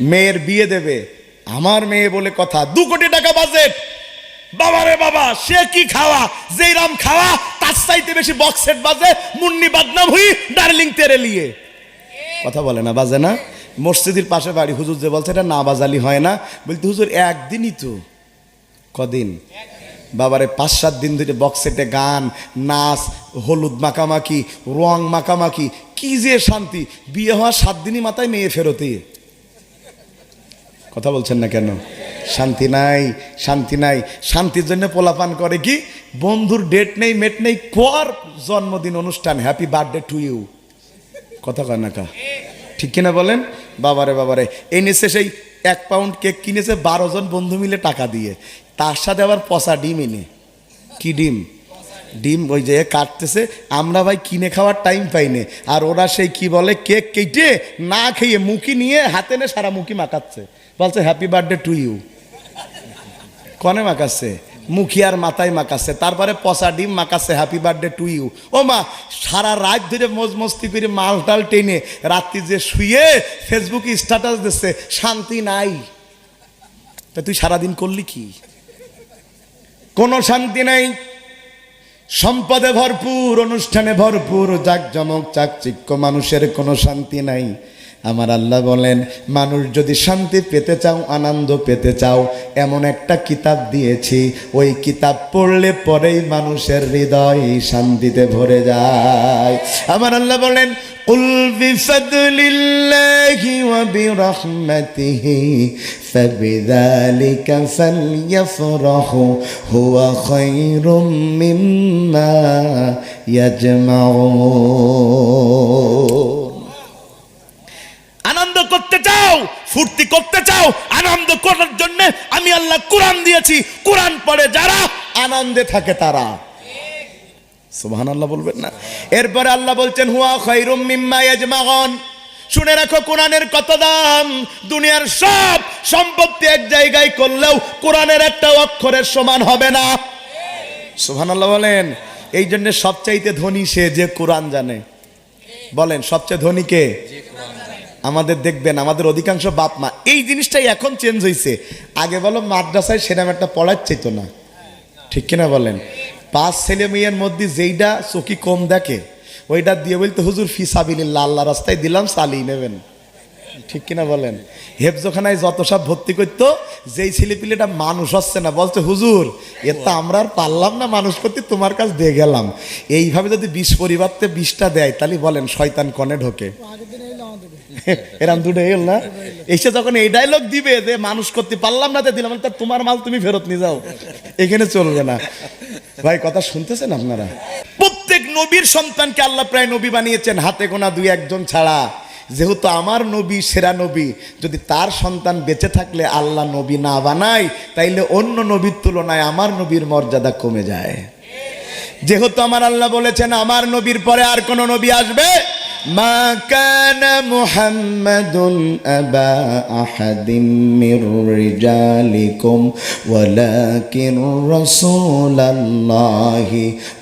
মেয়ের বিয়ে দেবে। আমার মেয়ে বলে কথা, দু কোটি টাকা বাজেট বাবারে বাবা, সে কি খাওয়া? যেই রাম খাওয়া, তার চাইতে বেশি বক্স সেট বাজে, মুন্নি বাদনাম হুই ডার্লিং তেরে লিয়ে। কথা বলে না, বাজে না? মসজিদের পাশে বাড়ি, হুজুর যে বলছে এটা না বাজালি হয় না। বলতে হুজুর, একদিনই তো। কদিন? বাবারে পাঁচ সাত দিন ধরে বক্সেটে গান, নাচ, হলুদ মাখামাখি, রং মাখামাখি, কি যে শান্তি। বিয়ে হওয়ার সাত দিনই মাথায় মেয়ে ফেরতে। কথা বলছেন না কেন? শান্তি নাই শান্তি নাই। শান্তির জন্য পোলাপান করে কি? বন্ধুর ডেট নেই মেট নেই কর জন্মদিন অনুষ্ঠান? হ্যাপি বার্থডে টু ইউ কথা কয় না কা? ঠিক কিনা বলেন? বাবারে বাবারে। এনেছে সেই এক পাউন্ড কেক কিনেছে, বারো জন বন্ধু মিলে টাকা দিয়ে। তার সাথে আবার পচা ডিম এনে। কি ডিম? ডিম ওই যে কাটতেছে। আমরা ভাই কিনে খাওয়ার টাইম পাইনি। আর ওরা সেই কি বলে কেক কেটে না খেয়ে মুখি নিয়ে হাতে নে সারা মুখি মাখাচ্ছে। বলছে হ্যাপি বার্থডে টু ইউ কনে মাখাচ্ছে মুখিয়ার মাথায় মাখাচ্ছে তারপরে পচা ডিম মাখাচ্ছে হ্যাপি বার্থডে টু ইউ ও মা, সারা রাত ধরে মোজ মস্তি করে মাল টাল টেনে রাত্রি যে শুয়ে ফেসবুকে স্ট্যাটাস দিচ্ছে, শান্তি নাই। তা তুই সারাদিন করলি কি? কোনো শান্তি নাই। সম্পদে ভরপুর, অনুষ্ঠানে ভরপুর, জাকজমক, চাকচিক্য মানুষের কোনো শান্তি নাই। আমার আল্লাহ বলেন মানুষ যদি শান্তি পেতে চাও আনন্দ পেতে চাও এমন একটা কিতাব দিয়েছি ওই কিতাব পড়লে পরেই মানুষের হৃদয় শান্তিতে ভরে যায় আমার আল্লাহ বলেন قل بفضل الله وبرحمته فبذلك فليفرحوا هو خير مما يجمعون ফুর্তি করতে চাও, আনন্দ করার জন্য আমি আল্লাহ কোরআন দিয়েছি। কোরআন পড়ে যারা আনন্দে থাকে তারা। সুবহান আল্লাহ বলবেন না? এরপরে আল্লাহ বলছেন, হুয়া খৈরুম মিম্মা ইয়াজমাউন। শুনে রাখো, কোরআনের কত দাম। দুনিয়ার সব সম্পত্তি এক জায়গায় করলেও কোরআনের একটা অক্ষরের সমান হবে না। সুবহান আল্লাহ বলেন, এই জন্য সবচাইতে ধনী সে যে কোরআন জানে। বলেন, সবচেয়ে ধনী কে? আমাদের দেখবেন, আমাদের অধিকাংশ বাপ মা, এই জিনিসটাই এখন চেঞ্জ হয়েছে আগে বলো মাদ্রাসায় সেরাম একটা পড়ার তো না। ঠিক কিনা বলেন? পাঁচ ছেলে মেয়ের মধ্যে যেইটা চকি কম দেখে ওইটা দিয়ে বলতে, হুজুর, ফি সাবিল্লা আল্লাহ রাস্তায় দিলাম চালিয়ে নেবেন। ঠিক কিনা বলেন? হেফজোখানায় যত সব ভর্তি করতো, যেই ছেলে পিলেটা মানুষ হচ্ছে না, বলছে, হুজুর, এ তো আমরা আর পারলাম না মানুষ করতে, তোমার কাছ দিয়ে গেলাম। এইভাবে যদি বিষ পরিবর্তে বিষটা দেয়, তাহলে বলেন, শয়তান কনে ঢোকে। এরম দুটো এল না? এসে যখন এই ডায়লগ দিবে যে, মানুষ করতে পারলাম না দিলাম তা তোমার মাল তুমি ফেরত নিয়ে যাও। এখানে চলবে না। ভাই, কথা শুনতেছেন আপনারা? প্রত্যেক নবীর সন্তানকে আল্লাহ প্রায় নবী বানিয়েছেন, হাতে গোনা দুই একজন ছাড়া। যেহেতু আমার নবী, সেরা নবী, যদি তার সন্তান বেঁচে থাকলে আল্লাহ নবী না বানায়, তাইলে অন্য নবীর তুলনায় আমার নবীর মর্যাদা কমে যায়। যেহেতু আমার আল্লাহ বলেছেন, আমার নবীর পরে আর কোন নবী আসবে?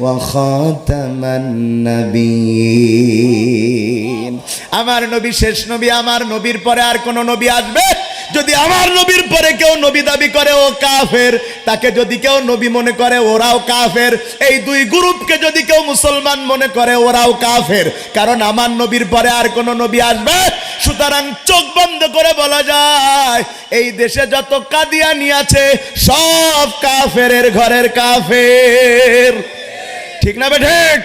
ওয়া খাতামান নবিয়্যিন আমার নবী শেষ নবী, আমার নবীর পরে আর কোন নবী আসবে? যদি আমার নবীর পরে কেউ নবী দাবি করে, ও কাফের, তাকে যদি কেউ নবী মনে করে, ওরাও কাফের। এই দুই গ্রুপকে যদি কেউ মুসলমান মনে করে, ওরাও কাফের। কারণ আমার নবীর পরে আর কোন নবী আসবে? সুতরাং চোখ বন্ধ করে বলা যায়, এই দেশে যত কাদিয়ানি আছে, সব কাফেরের ঘরের কাফের। ঠিক না বেঠিক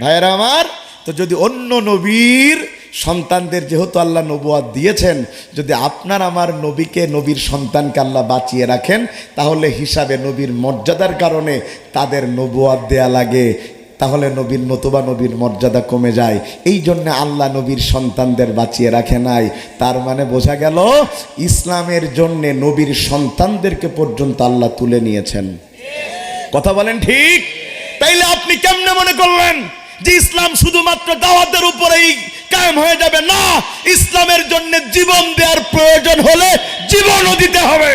ভাইয়েরা আমার, তো যদি অন্য নবীর সন্তানদের যেহেতু আল্লাহ নবুয়াদ দিয়েছেন, যদি আপনার আমার নবীকে, নবীর সন্তানকে আল্লাহ বাঁচিয়ে রাখেন, তাহলে হিসাবে নবীর মর্যাদার কারণে তাদের নবুয়াদ দেয়া লাগে। তাহলে নবীর নতুবা নবীর মর্যাদা কমে যায়। এই জন্য আল্লাহ নবীর সন্তানদের বাঁচিয়ে রাখে নাই। তার মানে বোঝা গেল, ইসলামের জন্যে নবীর সন্তানদেরকে পর্যন্ত আল্লাহ তুলে নিয়েছেন। কথা বলেন ঠিক? তাইলে আপনি কেমনে মনে করলেন? যে ইসলাম শুধুমাত্র দাওয়াতের উপরেই কায়েম হয়ে যাবে, না, ইসলামের জন্য জীবন দেওয়ার প্রয়োজন হলে জীবনও দিতে হবে।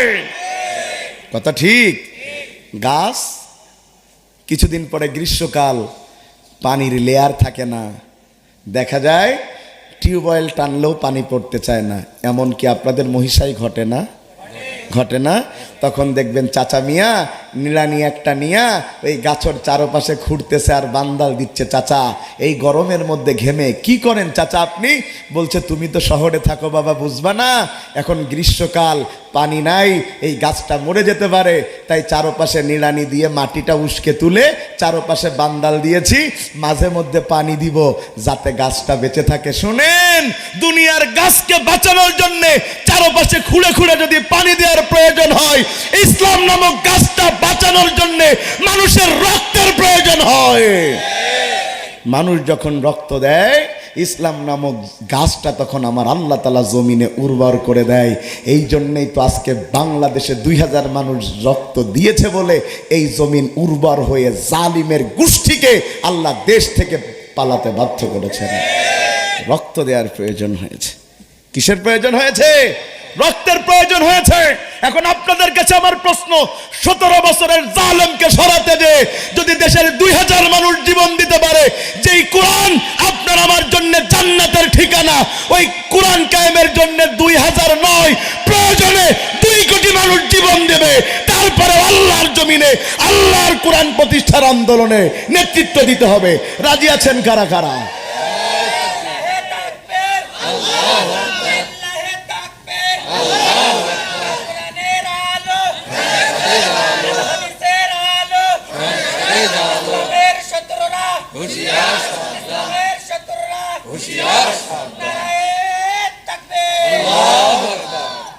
কথা ঠিক? গাছ, কিছুদিন পরে গ্রীষ্মকাল, পানির লেয়ার থাকে না। দেখা যায় টিউবওয়েল টানলেও পানি পড়তে চায় না। এমন কি আপনাদের মহিষাই ঘটে না? ঘটে না? তখন দেখবেন চাচা মিয়া নিড়ানি একটা নিয়া ওই গাছর চারপাশে ঘুরতেছে আর বান্দাল দিচ্ছে, চাচা, এই গরমের মধ্যে ঘেমে কি করেন চাচা আপনি? বলছে, তুমি তো শহরে থাকো বাবা, বুঝবা না, এখন গ্রীষ্মকাল, পানি নাই, এই গাছটা মরে যেতে পারে। তাই চারপাশে নিড়ানি দিয়ে মাটিটা উস্কে তুলে চারপাশে বান্দাল দিয়েছি, মাঝে মধ্যে পানি দিব যাতে গাছটা বেঁচে থাকে। শুনেন, দুনিয়ার গাছকে বাঁচানোর জন্যে চারপাশে খুঁড়ে খুঁড়ে যদি পানি দেওয়ার প্রয়োজন হয়, ইসলাম নামক গাছটা বাঁচানোর জন্য মানুষের রক্তের প্রয়োজন হয়। মানুষ যখন রক্ত দেয়, ইসলাম নামক গাছটা তখন আমার আল্লাহ তালা জমিনে উর্বর করে দেয়। এই জন্যেই তো আজকে বাংলাদেশে দুই হাজার মানুষ রক্ত দিয়েছে বলে এই জমিন উর্বর হয়ে জালিমের গোষ্ঠীকে আল্লাহ দেশ থেকে পালাতে বাধ্য করেছেন। রক্ত দেওয়ার প্রয়োজন হয়েছে। কিসের প্রয়োজন হয়েছে? রক্তের প্রয়োজন হয়েছে। এখন আপনাদের কাছে আমার প্রশ্ন, সতেরো বছরের জালেমকে সরাতে যে যদি দেশের দুই হাজার মানুষ জীবন দিতে পারে, যেই কোরআন আপনার আমার জন্য জান্নাতের ঠিকানা, ওই কোরআন কায়েমের জন্য দুই হাজার নয়, প্রয়োজনে দুই কোটি মানুষ জীবন দেবে। তারপরে আল্লাহর জমিনে, আল্লাহর কোরআন প্রতিষ্ঠার আন্দোলনে নেতৃত্ব দিতে হবে। রাজি আছেন কারা কারা?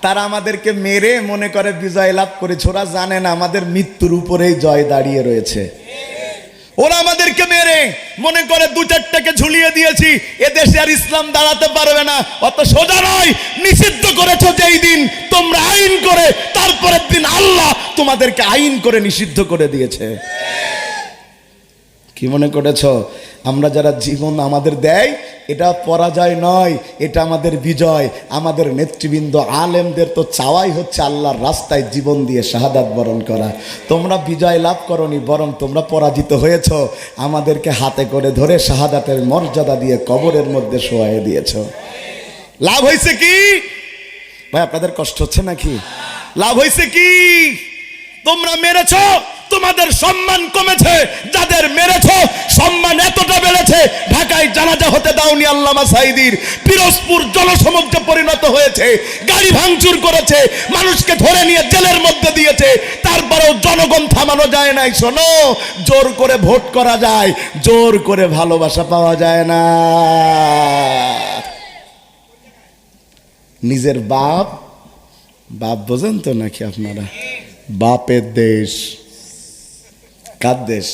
তারা আমাদেরকে মেরে মনে করে বিজয় লাভ করেছে। ওরা জানে না আমাদের মৃত্যুর উপরেই জয় দাঁড়িয়ে রয়েছে। ওরা আমাদেরকে মেরে মনে করে দু চারটাকে ঝুলিয়ে দিয়েছি। এ দেশে আর ইসলাম দাঁড়াতে পারবে না। অত সোজা নয়, নিষিদ্ধ করেছ যেই দিন। তোমরা আইন করে, তারপরের দিন আল্লাহ তোমাদেরকে আইন করে নিষিদ্ধ করে দিয়েছে। কি মনে করেছ? আমরা যারা জীবন আমাদের দেয়, এটা পরাজয় নয়, এটা আমাদের বিজয়। আমাদের নেতৃবৃন্দ, আলেমদের তো চাওয়াই হচ্ছে আল্লাহর রাস্তায় জীবন দিয়ে শাহাদাত বরণ করা। তোমরা বিজয় লাভ করনি, বরং তোমরা পরাজিত হয়েছ। আমাদেরকে হাতে করে ধরে শাহাদাতের মর্যাদা দিয়ে কবরের মধ্যে শোয়াই দিয়েছ। লাভ হয়েছে কি? ভাই, আপনাদের কষ্ট হচ্ছে নাকি? লাভ হয়েছে কি? তোমরা মেরেছ? তোমাদের সম্মান কমেছে, যাদের মেরেছ, সম্মান এতটা বেড়েছে, ঢাকায় জানাজা হতে দাওনি আল্লামা সাইদির। পিরোজপুর জনসমুদ্রে পরিণত হয়েছে, গাড়ি ভাঙচুর করেছে, মানুষকে ধরে নিয়ে জেলের মধ্যে দিয়েছে, তারপরেও জনগণ থামানো যায় নাই। শোনো, জোর করে ভোট করা যায়, জোর করে ভালোবাসা পাওয়া যায় না। নিজের বাপ বাপ বোঝেন তো নাকি আপনারা? বাপের দেশ। কার দেশ?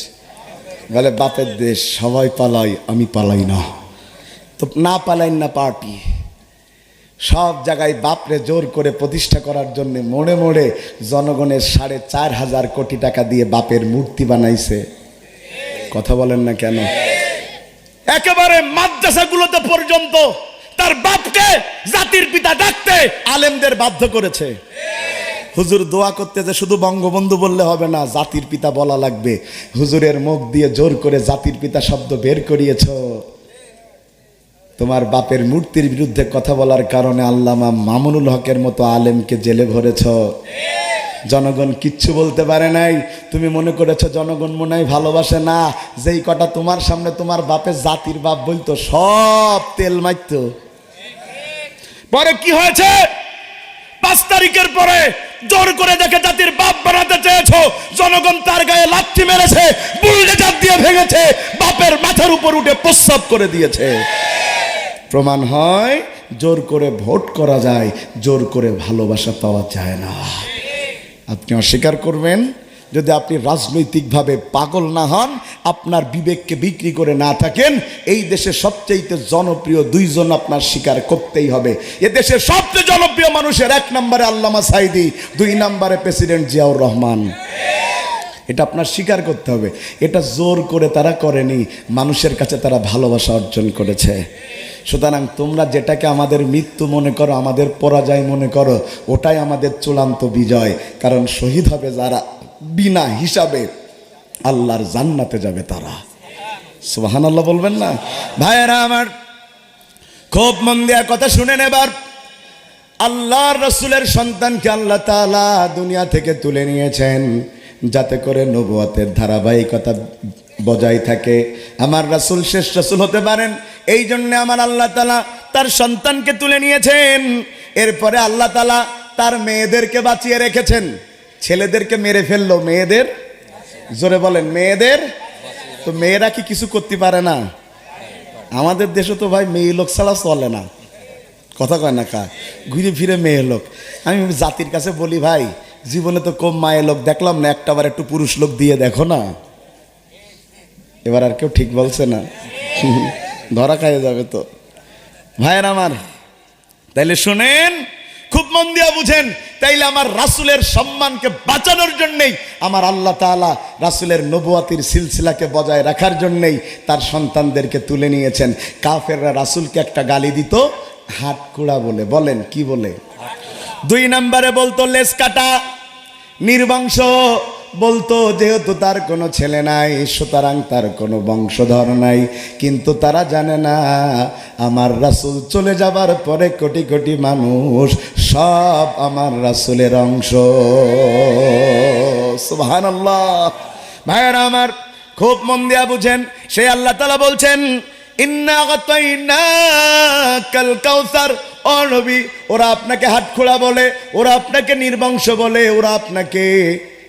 বলে, বাপের দেশ, সবাই পালাই, আমি পালাই না। তো না পালাই না পার্টি। সব জায়গায় বাপরে জোর করে প্রতিষ্ঠা করার জন্য মোড়ে মোড়ে জনগণের সাড়ে চার হাজার কোটি টাকা দিয়ে বাপের মূর্তি বানাইছে। কথা বলেন না কেন? একেবারে মাদ্রাসাগুলোতে পর্যন্ত তার বাপকে জাতির পিতা ডাকতে আলেমদের বাধ্য করেছে। হুজুর দোয়া করতে যে শুধু বঙ্গবন্ধু বললে হবে না, জাতির পিতা বলা লাগবে। হুজুরের মুখ দিয়ে জোর করে জাতির পিতা শব্দ বের করিয়েছ। তোমার বাপের মূর্তির বিরুদ্ধে কথা বলার কারণে আল্লামা মামুনুল হকের মতো আলেমকে জেলে ভরেছ। জনগণ কিচ্ছু বলতে পারে নাই। তুমি মনে করেছ জনগণ মনে হয় ভালোবাসে না। যেই কটা তোমার সামনে তোমার বাপের জাতির বাপ বলতো, সব তেল মারতো পরে কি হয়েছে? পাঁচ তারিখের পরে জোর করে দেখে জাতির বাপ বানাতে চেয়েছ। জনগণ তার গায়ে লাথি মেরেছে, বুলডেজার দিয়ে ভেঙেছে, বাপের মাথার উপর উঠে প্রস্রাব করে দিয়েছে। প্রমাণ হয়, জোর করে ভোট করা যায়, জোর করে ভালোবাসা পাওয়া যায় না। আপনি অস্বীকার করবেন? যদি আপনি রাজনৈতিকভাবে পাগল না হন, আপনার বিবেককে বিক্রি করে না থাকেন, এই দেশে সবচেয়ে জনপ্রিয় দুইজন আপনার স্বীকার করতেই হবে। এ দেশের সবচেয়ে জনপ্রিয় মানুষের এক নম্বরে আল্লামা সাইদি, দুই নম্বরে প্রেসিডেন্ট জিয়াউর রহমান। এটা আপনার স্বীকার করতে হবে। এটা জোর করে তারা করেনি, মানুষের কাছে তারা ভালোবাসা অর্জন করেছে। সুতরাং তোমরা যেটাকে আমাদের মৃত্যু মনে করো, আমাদের পরাজয় মনে করো, ওটাই আমাদের চূড়ান্ত বিজয়। কারণ শহীদ হবে যারা বিনা হিসাবে আল্লাহর জান্নাতে যাবে তারা। সুবাহান আল্লাহ বলবেন না? ভাইয়েরা আমার, খুব মন দেয়া কথা শুনেন এবার আল্লাহর রসুলের সন্তানকে আল্লাহ তাআলা দুনিয়া থেকে তুলে নিয়েছেন, যাতে করে নবুয়াতের ধারাবাহিকতা বজায় থাকে। আমার রাসূল শেষ রাসূল হতে পারেন, এই জন্য আমার আল্লাহ তাআলা তার সন্তানকে তুলে নিয়েছেন। এরপরে আল্লাহ তাআলা তার মেয়েদেরকে বাঁচিয়ে রেখেছেন। ছেলেদেরকে মেরে ফেলল, মেয়েদের? জোরে বলেন, মেয়েদের? তো মেয়েরা কি কিছু করতে পারে না? আমাদের দেশে তো ভাই মেয়ে লোক ছাড়া চলে না। কথা কয় না কা? ঘুরে ফিরে মেয়ে লোক। আমি জাতির কাছে বলি ভাই, জীবনে তো কম মায়ের লোক দেখলাম না, একটা বার একটু পুরুষ লোক দিয়ে দেখো না। এবার আর কেউ ঠিক বলছে না। ধরা খাইয়ে যাবে তো। ভাইয়ের আমার, তাইলে শুনেন খুব মন দিয়া বুঝেন, তাইলে আমার রাসুলের সম্মানকে বাঁচানোর জন্যেই, আমার আল্লাহ তালা রাসুলের নবুয়াতির সিলসিলাকে বজায় রাখার জন্যেই তার সন্তানদেরকে তুলে নিয়েছেন। কাফেররা রাসুলকে একটা গালি দিত, হাত কুড়া বলে। বলেন, কি বলে? দুই নম্বরে বলতো লেস কাটা, নির্বংশ। বলতো, যেহেতু তার কোনো ছেলে নাই, সুতরাং তার কোনো বংশধর নাই। কিন্তু তারা জানে না, আমার রাসুল চলে যাবার পরে কোটি কোটি মানুষ সব আমার রাসুলের অংশ। সুবহানাল্লাহ। ভাইয়েরা আমার, খুব মন দিয়া বুঝেন, সে আল্লাহ তালা বলছেন ওরা আপনাকে হাত খোলা বলে, ওরা আপনাকে নির্বংশ বলে, ওরা আপনাকে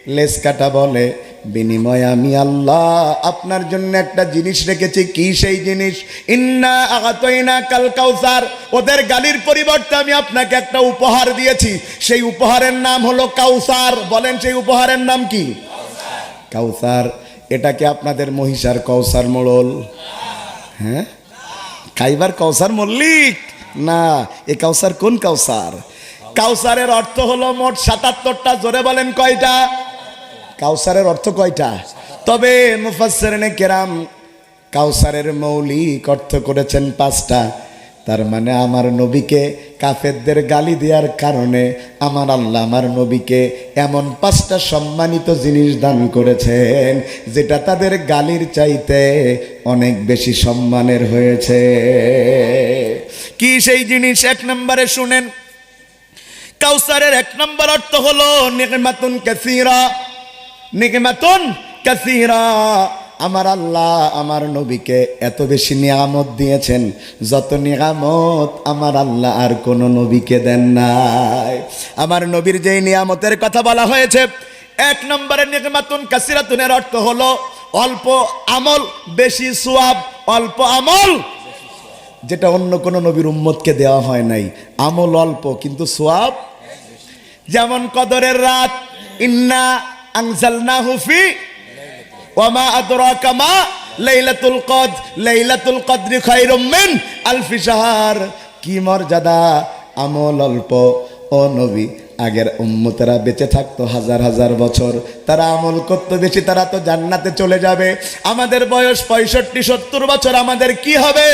লেস কাটা বলে, বিনিময়ে আমি আল্লাহ, আপনার জন্য একটা জিনিস রেখেছি। কি সেই জিনিস? ইন্না আগাতইনা কাল কাউসার। ওদের গালির পরিবর্তে আমি আপনাকে একটা উপহার দিয়েছি। সেই উপহারের নাম হলো কাউসার। বলেন সেই উপহারের নাম কি? কাউসার। এটাকে আপনাদের মহিষার কৌসার মোড়ল? হ্যাঁ? খাইবার কৌসার মল্লিক? না, এ কাউসার কোন কাউসার? কাউসারের অর্থ হলো মোট সাতাত্তরটা, জোরে বলেন কয়টা? কাউসারের অর্থ কয়টা? তবে মুফাসসিরিনে কেরাম কাউসারের মৌলিক অর্থ করেছেন পাঁচটা। তার মানে আমার নবীকে কাফেরদের গালি দেওয়ার কারণে আমার আল্লাহ আমার নবীকে এমন পাঁচটা সম্মানিত জিনিস দান করেছেন, যেটা তাদের গালির চাইতে অনেক বেশি সম্মানের হয়েছে। কি সেই জিনিস? এক নম্বরে শুনেন, কাউসারের এক নম্বর অর্থ হলো নিগমাতুন কাসীরা। নিগমাতুন কাসীরা। আমার আল্লাহ আমার নবীকে এত বেশি নিয়ামত দিয়েছেন, যত নিয়ামত আমার আল্লাহ আর কোন নবীকে দেন নাই। আমার নবীর যেই নিয়ামতের কথা বলা হয়েছে, এক নম্বরে নিগমাতুন কাসিরাতুনের অর্থ হলো অল্প আমল, বেশি সোয়াব, অল্প আমল, যেটা অন্য কোনো নবীর উম্মতকে দেওয়া হয় নাই। আমল অল্প, কিন্তু সোয়াব। যেমন কদরের রাত, ইন্না আনজালনা হুফি ওয়ামা আদরাকা মা লাইলাতুল কদর লাইলাতুল কদরি খায়রুম মিন আলফি শাহর কি মর্যাদা? আমল অল্প। ও নবী আগের উম্মতেরা বেঁচে থাকতো হাজার হাজার বছর। তারা আমল করতো বেশি, তারা তো জান্নাতে চলে যাবে। আমাদের বয়স পঁয়ষট্টি, সত্তর বছর, আমাদের কি হবে?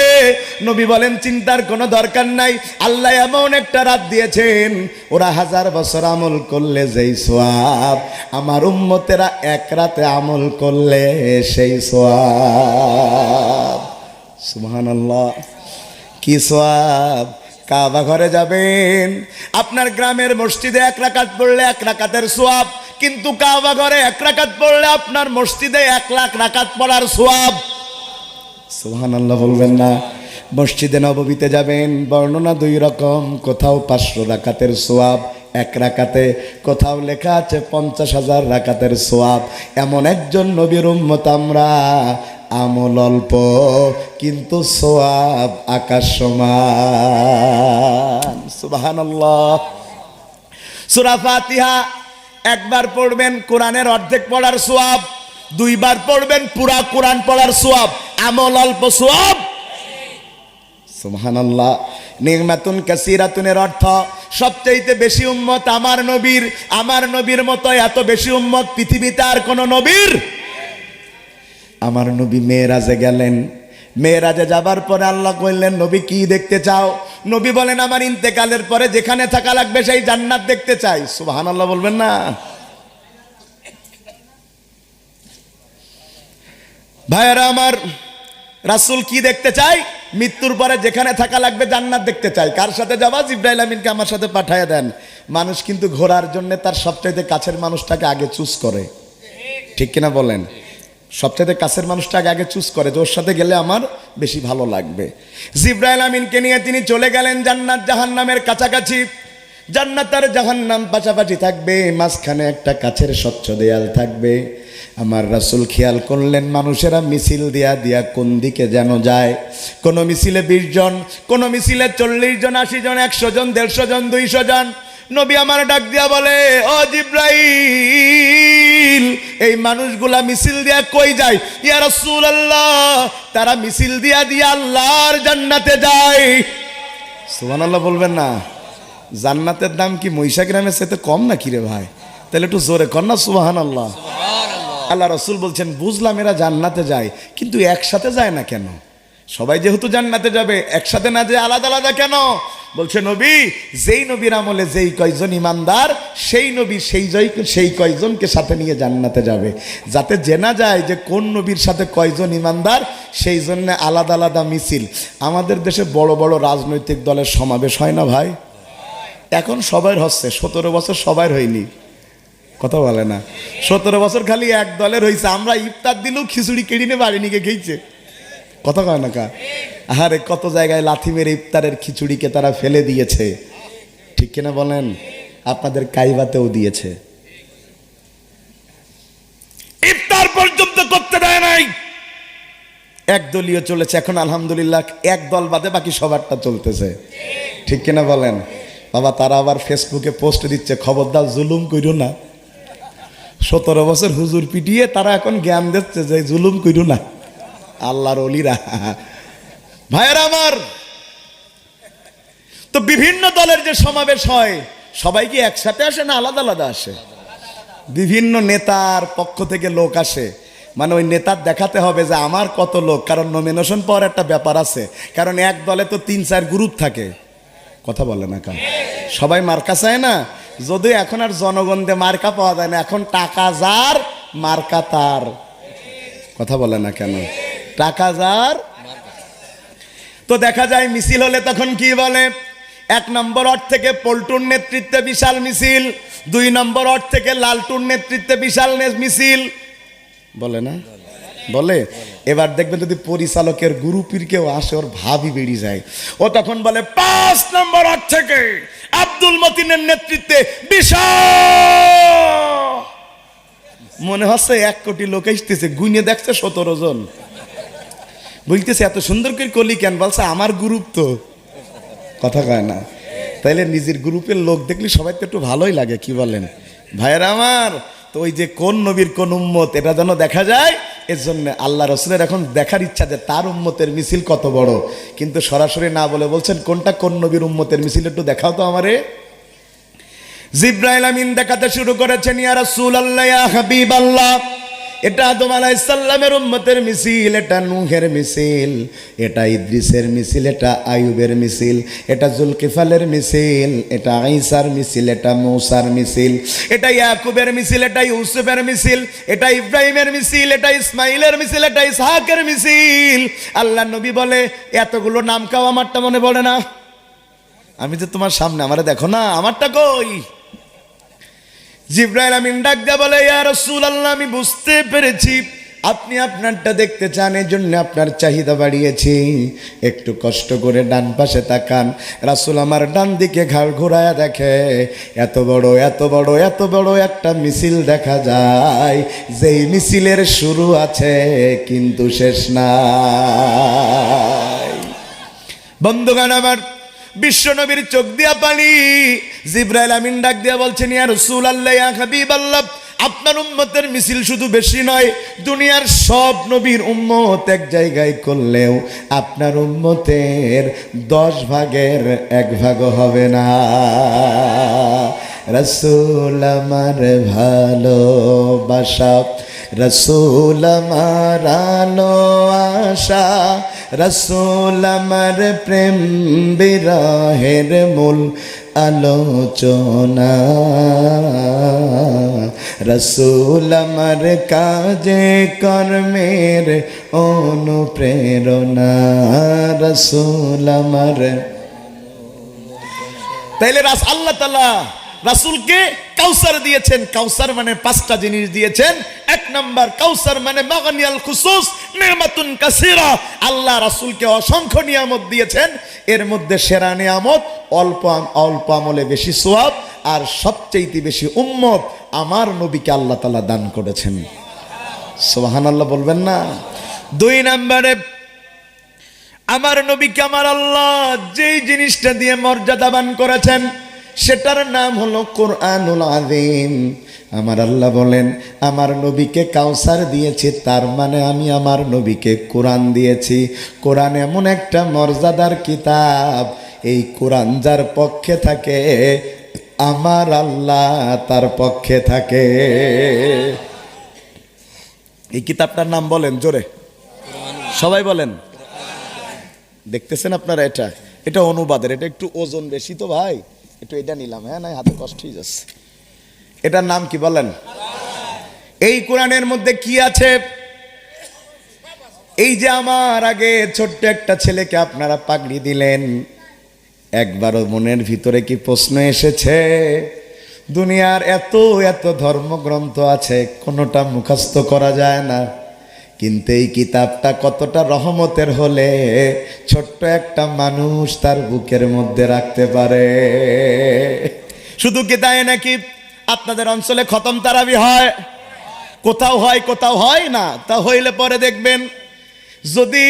নবী বলেন, চিন্তার কোনো দরকার নাই। আল্লাহ এমন একটা রাত দিয়েছেন, ওরা হাজার বছর আমল করলে যেই সোয়াব। আমার উম্মতেরা এক রাতে আমল করলে সেই সোয়াব। সুহান আল্লাহ কি সোয়াব? কাবা ঘরে যাবেন। আপনার গ্রামের মসজিদে এক রাকাত পড়লে এক রাকাতের সোয়াব, কিন্তু কাবা ঘরে এক রাকাত পড়লে আপনার মসজিদে এক লাখ রাকাত পড়ার সোয়াব। সুহান আল্লাহ বলবেন না, মসজিদে নববীতে যাবেন, বর্ণনা দুই রকম, কোথাও পাঁচশো রাকাতের সোয়াব, এক রাকাতে, কোথাও লেখা আছে পঞ্চাশ হাজার রাকাতের সোয়াব। এমন একজন নবীর উম্মত আমরা আমল অল্প, কিন্তু সোয়াব আকাশ সমান। সুবাহান সুরা একবার পড়বেন কোরআনের অর্ধেক পড়ার সোয়াব, দুইবার পড়বেন পুরা কোরআন পড়ার সোয়াব, আমল অল্প, সোয়াব সুবহানাল্লাহ। নিগমাতুন কাসিরাতুনের অর্থ, সবচাইতে বেশি উম্মত আমার নবীর আমার নবীর মতো এত বেশি উম্মত পৃথিবীতে আর কোন নবীর আমার নবী মেয়েরাজে গেলেন। মেয়েরাজে যাবার পরে আল্লাহ কইলেন, নবী, কি দেখতে চাও? নবী বলেন, আমার ইন্তেকালের পরে যেখানে থাকা লাগবে সেই জান্নাত দেখতে চাই। সুবহানাল্লাহ বলবেন না? ভাইয়েরা আমার, রাসূল কি দেখতে চাই মৃত্যুর পরে যেখানে থাকা লাগবে জান্নাত দেখতে চাই কার সাথে যাবা? জিব্রাইল আমিনকে আমার সাথে পাঠায় দেন। মানুষ কিন্তু ঘোরার জন্য তার সবচাইতে কাছের মানুষটাকে আগে চুজ করে। ঠিক কিনা বলেন? সবচাইতে কাছের মানুষটাকে আগে চুজ করে যে ওর সাথে গেলে আমার বেশি ভালো লাগবে। জিব্রাইল আমিনকে নিয়ে তিনি চলে গেলেন জান্নাত জাহান্নামের কাছাকাছি। জান্নাত আর জাহান্নাম পাশাপাশি থাকবে, মাঝখানে একটা কাছের স্বচ্ছ দেয়াল থাকবে। আমার রাসূল খেয়াল করলেন মানুষেরা মিছিল দিয়া দিয়া কোন দিকে যেন যায়। কোন মিছিলে বিশ জন, কোন মিছিলে চল্লিশ জন, আশি জন, একশো জন, দেড়শো জন, দুইশো জন। নবী আমার ডাক দিয়া বলে ও জিব্রাইল এই মানুষগুলা মিছিল দিয়া কই যায়? ইয়া রাসূলুল্লাহ তারা মিছিল দিয়া দিয়া আল্লাহর জান্নাতে যায়। সুবহানাল্লাহ বলবেন না জান্নাতের দাম কি মহিষা গ্রামের সাথে কম না কি রে ভাই? তাহলে একটু জোরে কর না সুবহানাল্লাহ। আল্লাহ রসুল বলছেন বুঝলাম এরা জান্নাতে যায় কিন্তু একসাথে যায় না কেন? সবাই যেহেতু জান্নাতে যাবে একসাথে না যে আলাদা আলাদা কেন? বলছে, নবী, যেই নবীর আমলে যেই কয়জন ইমানদার, সেই নবী সেই জয়, সেই কয়জনকে সাথে নিয়ে জান্নাতে যাবে। যাতে জেনা যায় যে কোন নবীর সাথে কয়জন ইমানদার, সেই জন্য আলাদা আলাদা মিছিল। আমাদের দেশে বড় বড় রাজনৈতিক দলের সমাবেশ হয় না ভাই? এখন সবার হচ্ছে, সতেরো বছর সবার হয়নি। কথা বলে না। সতেরো বছর খালি এক দলের হয়েছে আমরা ইফতার দিলেও খিচুড়ি কেড়ে নিয়ে বাড়ি নিয়ে খেয়েছে কথা কয় না কা? আরে কত জায়গায় লাথি মেরে ইফতারের খিচুড়িকে তারা ফেলে দিয়েছে। ঠিক কিনা বলেন? আপনাদের কাইবাতেও দিয়েছে। ইফতার পর্যন্ত করতে দেয় নাই। একদলীয় চলেছে। এখন আলহামদুলিল্লাহ এক দল বাদে বাকি সবারটা চলতেছে। ঠিক কিনা বলেন? বাবা তারা আবার ফেসবুকে পোস্ট দিচ্ছে খবরদার জুলুম কইরো না। সতেরো বছর হুজুর পিটিয়ে তারা এখন জ্ঞান দিচ্ছে যে জুলুম কইরো না। আল্লাহর অলিরা। ভাইয়েরা আমার, তো বিভিন্ন দলের যে সমাবেশ হয়, সবাই কি একসাথে আসে না আলাদা আলাদা আসে? বিভিন্ন নেতার পক্ষ থেকে লোক আসে। মানে ওই নেতার দেখাতে হবে যে আমার কত লোক, কারণ নমিনেশন পাওয়ার একটা ব্যাপার আছে। কারণ এক দলে তো তিন চার গ্রুপ থাকে। কথা বলে না কারণ সবাই মার্কা চায় না? যদিও এখন আর জনগণদের মার্কা পাওয়া যায় না, এখন টাকা যার, মার্কা তার। কথা বলে না কেন? টাকা যার তো দেখা যায় মিছিল হলে তখন কি বলে? এক নম্বর অট থেকে পল্টুর নেতৃত্বে বিশাল মিছিল, দুই নম্বর অট থেকে লালটুর নেতৃত্বে বিশাল মিছিল। বলে না? বলে? এবার দেখবেন যদি পরিচালকের গুরুপির কেউ আসে, ওর ভাবি বেরিয়ে যায়। ও তখন বলে, পাঁচ নম্বর অট থেকে আব্দুল মতিনের নেতৃত্বে বিশাল মনে হচ্ছে এক কোটি লোক এসতেছে গুইনে দেখছে সতেরো জন। বলতেছে, এত সুন্দর করে কলি কেন? বলছে, আমার গ্রুপ তো। কথা কয় না। তাইলে নিজের গ্রুপের লোক দেখলে সবাই তো একটু ভালোই লাগে, কি বলেন? ভাইয়েরা আমার, তো ওই যে কোন নবীর কোন উম্মত, এটা যেন দেখা যায়, এর জন্য আল্লাহ রসুলের এখন দেখার ইচ্ছা যে তার উম্মতের মিছিল কত বড়। কিন্তু সরাসরি না বলে বলছেন, কোনটা কোন নবীর উম্মতের মিছিল একটু দেখাও তো আমারে। জিব্রাইল আমিন দেখাতে শুরু করেছেন, ইয়া রাসূল আল্লাহ হাবিব আল্লাহ এটা আদম আলাইসাল্লামের উম্মতের মিছিল এটা নুহের মিছিল এটা ইদ্রিসের মিছিল এটা আয়ুবের মিছিল এটা জুলকিফালের মিছিল এটা আইসার মিছিল এটা মৌসার মিছিল এটা ইয়াকুবের মিছিল এটা ইউসুফের মিছিল এটা ইব্রাহিমের মিছিল এটা ইসমাইলের মিছিল এটা ইসহাকের মিছিল আল্লাহ নবী বলে এতগুলো নাম কাও আমারটা মনে পড়ে না আমি যে তোমার সামনে আমারে দেখো না আমারটা কই জিব্রাইল আমিন ডাক দিয়া বলে, ইয়া রাসূলুল্লাহ, আমি বুঝতে পেরেছি। আপনি আপনারটা দেখতে চান এই জন্য আপনার চাহিদা বাড়িয়েছি। একটু কষ্ট করে ডান পাশে তাকান। রাসূল আমার ডান দিকে ঘাড় ঘোরায়া দেখে, এত বড় এত বড় এত বড় একটা মিছিল দেখা যায়। যেই মিছিলের শুরু আছে, কিন্তু শেষ নাই। বন্ধুগান আমার বিশ্ব নবীর চোখ দিয়া পানি। জিব্রাইল আমিন ডাক দিয়া বলছেন, ইয়া রাসূল আল্লাহ ইয়া হাবিব আল্লাহ আপনার উম্মতের মিছিল শুধু বেশি নয়, দুনিয়ার সব নবীর উম্মত এক জায়গায় করলেও আপনার উম্মতের দশ ভাগের এক ভাগ হবে না। রসুল আমার ভালোবাসা, রসুল আমার আলো আশা রসুল আমার প্রেম বিরাহের মূল আলোচনা। রসুল আমার কাজে কর্মের অনুপ্রেরণা। রসুল আমার তাইলে রাস আল্লাহ তালা রাসুলকে কাউসার দিয়েছেন। কাউসার মানে পাঁচটা জিনিস দিয়েছেন। এক নম্বর, কাউসার মানে মাগানিয়াল খুসুস, নিয়ামাতুন কাসিরা। আল্লাহ রাসুলকে অসংখ্য নিয়ামত দিয়েছেন। এর মধ্যে সেরা নিয়ামত, অল্প অল্প আমলে বেশি সোয়াব আর সবচেয়ে বেশি উম্মত আমার নবীকে আল্লাহ তালা দান করেছেন। সোহান আল্লাহ বলবেন না? দুই নাম্বারে, আমার নবীকে আমার আল্লাহ যেই জিনিসটা দিয়ে মর্যাদাবান করেছেন সেটার নাম হলো কোরআনুল আদিম আমার আল্লাহ বলেন, আমার নবীকে কাউসার দিয়েছি, তার মানে আমি আমার নবীকে কোরআন দিয়েছি। কোরআন এমন একটা মর্যাদার কিতাব, এই কোরআন যার পক্ষে থাকে, আমার আল্লাহ তার পক্ষে থাকে। এই কিতাবটার নাম বলেন জোরে। সবাই বলেন। দেখতেছেন আপনারা এটা? এটা অনুবাদের, এটা একটু ওজন বেশি তো ভাই। একটু এটা নিলাম হ্যাঁ না হাতে হয়ে যাচ্ছে। এটার নাম কি বলেন? এই কোরআনের মধ্যে কি আছে? এই যে আমার আগে ছোট্ট একটা ছেলেকে আপনারা পাগড়ি দিলেন, একবারও মনের ভিতরে কি প্রশ্ন এসেছে? দুনিয়ার এত এত ধর্মগ্রন্থ আছে, কোনোটা মুখস্থ করা যায় না। কিন্তু এই কিতাবটা কতটা রহমতের হলে ছোট্ট একটা মানুষ তার বুকের মধ্যে রাখতে পারে। শুধু কি তাই নাকি আপনাদের অঞ্চলে খতম তারাবি হয়? কোথাও হয় কোথাও হয় না। তা হইলে পরে দেখবেন, যদি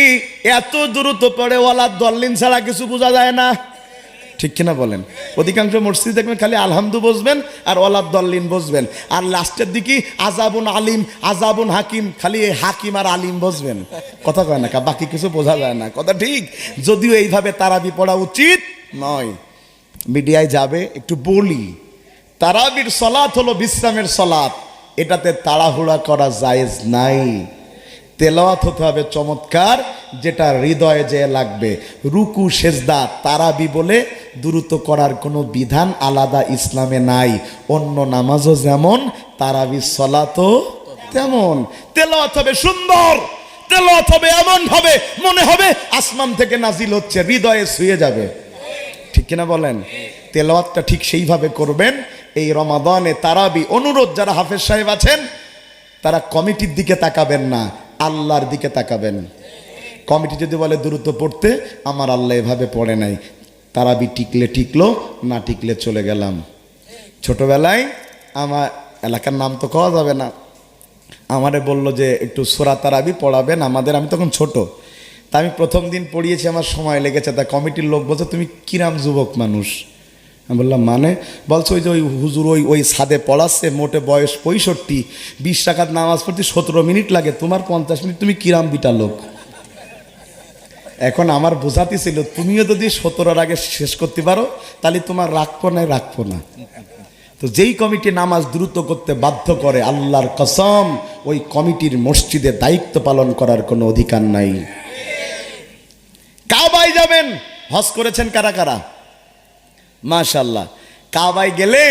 এত দ্রুত পড়ে ওয়ালা দল্লিন ছাড়া কিছু বোঝা যায় না। ঠিক কিনা বলেন? অধিকাংশ মসজিদ দেখবেন খালি আলহামদু বসবেন আর ওলাদ দল্লিন বসবেন আর লাস্টের দিকে আজাবুন আলিম আজাবুন হাকিম, খালি এই হাকিম আর আলিম বসবেন কথা কয় না বাকি কিছু বোঝা যায় না। কথা ঠিক? যদিও এইভাবে তারাবি পড়া উচিত নয়। মিডিয়ায় যাবে, একটু বলি। তারাবির সলাৎ হলো বিশ্রামের সলাৎ। এটাতে তাড়াহুড়া করা জায়েজ নাই। তেলাওয়াত হতে হবে চমৎকার, যেটা হৃদয়ে যে লাগবে। রুকু, সেজদা, তারাবি বলে দ্রুত করার কোনো বিধান আলাদা ইসলামে নাই। অন্য নামাজও যেমন, তারাবি সলাতো তেমন। তেলাওয়াত হবে সুন্দর, তেলাওয়াত হবে এমন ভাবে মনে হবে আসমান থেকে নাজিল হচ্ছে, হৃদয়ে শুয়ে যাবে। ঠিক কিনা বলেন? তেলাওয়াতটা ঠিক সেইভাবে করবেন। এই রমাদানে তারাবি অনুরোধ যারা হাফেজ সাহেব আছেন, তারা কমিটির দিকে তাকাবেন না। আল্লাহর দিকে তাকাবেন। কমিটি যদি বলে দ্রুত পড়তে, আমার আল্লাহ এভাবে পড়ে নাই। তারাবি টিকলে টিকলো, না টিকলে চলে গেলাম। ছোটবেলায় আমার এলাকার নাম তো খাওয়া যাবে না। আমারে বলল যে, একটু সোরা তারাবি পড়াবেন আমাদের, আমি তখন ছোট। তা আমি প্রথম দিন পড়িয়েছি, আমার সময় লেগেছে। তা কমিটির লোক বলছে, তুমি কিরাম যুবক মানুষ। আমি বললাম মানে? বলছো, ওই যে ওই হুজুর ওই ওই সাদে পড়াচ্ছে, মোটে বয়স পঁয়ষট্টি, বিশ টাকার নামাজ পড়তে সতেরো মিনিট লাগে, তোমার পঞ্চাশ মিনিট তুমি কিরাম বিটা লোক? এখন আমার বোঝাতে ছিল, তুমিও যদি সতেরোর আগে শেষ করতে পারো, তাহলে তোমার রাখব না রাখব না। তো যেই কমিটি নামাজ দ্রুত করতে বাধ্য করে, আল্লাহর কসম, ওই কমিটির মসজিদে দায়িত্ব পালন করার কোনো অধিকার নাই। কাবাই যাবেন, হজ করেছেন কারা কারা? মাশাল্লাহ কাবাই গেলে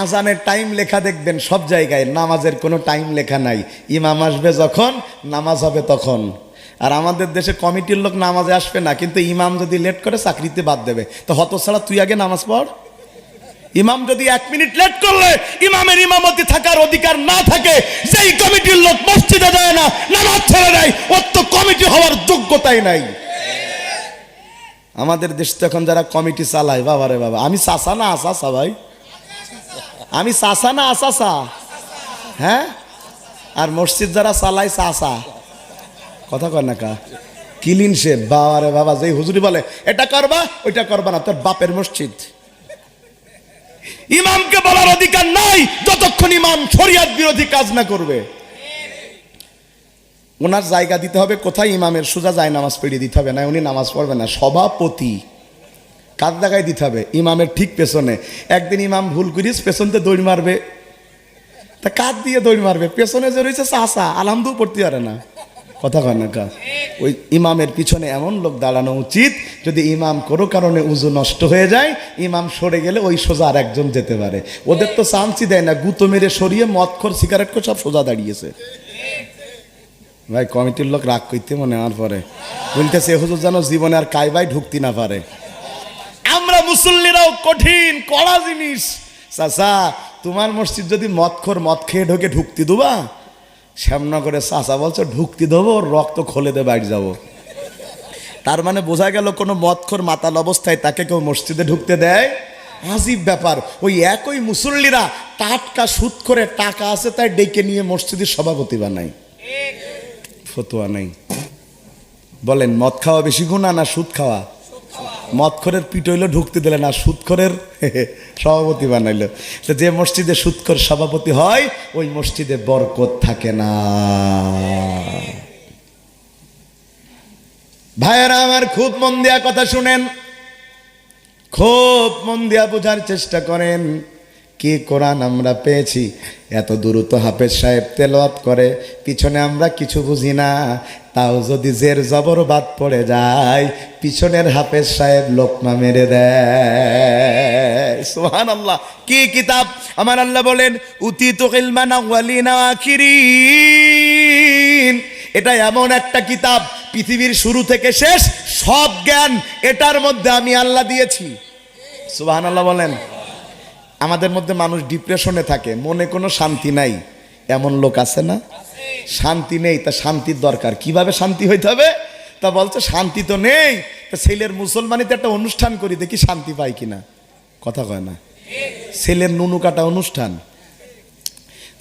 আজানের টাইম লেখা দেখবেন সব জায়গায়, নামাজের কোনো টাইম লেখা নাই। ইমাম আসবে যখন, নামাজ হবে তখন। আর আমাদের দেশে কমিটির লোক নামাজে আসবে না, কিন্তু ইমাম যদি লেট করে, চাকরিতে বাদ দেবে। তো হত ছাড়া তুই আগে নামাজ পড়। ইমাম যদি এক মিনিট লেট করলে, ইমামের ইমামতি থাকার অধিকার না থাকে সেই কমিটির লোক মসজিদে যায় না, নামাজ ছেড়ে দেয় ওর তো কমিটি হওয়ার যোগ্যতাই নাই। আমাদের দেশ তো এখন যারা কমিটি চালায়, বাবা রে বাবা। আমি চাষা না আসাসা ভাই? আমি চাষা না আসাসা হ্যাঁ? আর মসজিদ যারা চালায় চাষা কথা কর না কা? কিলিন সে, বাবা রে বাবা, যেই হুজুরি বলে, এটা করবা, ওইটা করবা না, তোর বাপের মসজিদ। ইমামকে বলার অধিকার নাই, যতক্ষণ ইমাম শরিয়াত বিরোধী কাজ না করবে। ওনার জায়গা দিতে হবে, কোথায় ইমামের? সোজা যায় নামাজ পড়িয়ে দিতে হবে, না উনি নামাজ পড়বে না। সভাপতি। কার জায়গায় দিতে হবে, ইমামের ঠিক পেছনে। একদিন ইমাম ভুল করিস পেছনতে দৌড় মারবে। তা কাঁধ দিয়ে দৌড় মারবে, পেছনে যে রয়েছে চাষা আলহামদু পড়তে পারে না। কথা কয় না কা? ওই ইমামের পিছনে এমন লোক দাঁড়ানো উচিত, যদি ইমাম কোনো কারণে উজু নষ্ট হয়ে যায়, ইমাম সরে গেলে ওই সোজা আর একজন যেতে পারে। ওদের তো চান্সই দেয় না, গুতো মেরে সরিয়ে মদখর সিগারেট করে সব সোজা দাঁড়িয়েছে। ভাই, কমিটির লোক রাগ করতে মনে আমার পরে বলতেছে, হুজুর যেন জীবনে আর কাইবাই ঢুকতে না পারে। আমরা মুসল্লিরাও কঠিন, কড়া জিনিস। চাচা, তোমার মসজিদ যদি মদ খোর মদ খেয়ে ঢোকে ঢুকতে দেবা, শ্যামনগরে চাচা বলছো, ঢুকতে দেবো, রক্ত খোলে দে, বাইরে যাব। তার মানে বোঝা গেল, কোনো মদখোর মাতাল অবস্থায় তাকে কেউ মসজিদে ঢুকতে দেয়? আজীব ব্যাপার। ওই একই মুসল্লিরা টাটকা সুদ করে টাকা আছে, তাই ডেকে নিয়ে মসজিদের সভাপতি বানায়। ফতোয়া নেই। বলেন, মদ খাওয়া বেশি গুণা না সুদ খাওয়া? মদখরের পিঠ হইল ঢুকতে দিলে না সুদখরের সভাপতি বানাইলো। তো যে মসজিদে সুদখর সভাপতি হয়, ওই মসজিদে বরকত থাকে না। ভাইয়েরা, আমার খুব মন দেয়া কথা শুনেন, খুব মন দিয়া বোঝার চেষ্টা করেন। কি কোরআন আমরা পেয়েছি? এত দ্রুত হাফেজ সাহেব তেলাওয়াত করে, পিছনে আমরা কিছু বুঝি না। তাও যদি জের জবর বাদ পড়ে যায়, পিছনের হাফেজ সাহেব লোকমা মেরে দেয়। সোহান আল্লাহ কি কিতাব? আমার আল্লাহ বলেন উতি তো এটা এমন একটা কিতাব, পৃথিবীর শুরু থেকে শেষ, সব জ্ঞান এটার মধ্যে আমি আল্লাহ দিয়েছি। সুবাহান আল্লাহ বলেন। আমাদের মধ্যে মানুষ ডিপ্রেশনে থাকে, মনে কোনো শান্তি নাই। এমন লোক আছে না? শান্তি নেই, তা শান্তির দরকার। কীভাবে শান্তি হইতে হবে? তা বলছে, শান্তি তো নেই, তা ছেলের মুসলমানিতে একটা অনুষ্ঠান করি, দেখি শান্তি পাই কিনা। কথা কয় না। ছেলের নুনু কাটা অনুষ্ঠান।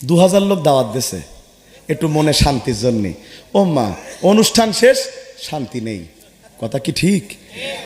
দু হাজার লোক দাওয়াত দেছে, একটু মনে শান্তির জন্যে। ও মা অনুষ্ঠান শেষ, শান্তি নেই। কথা কি ঠিক?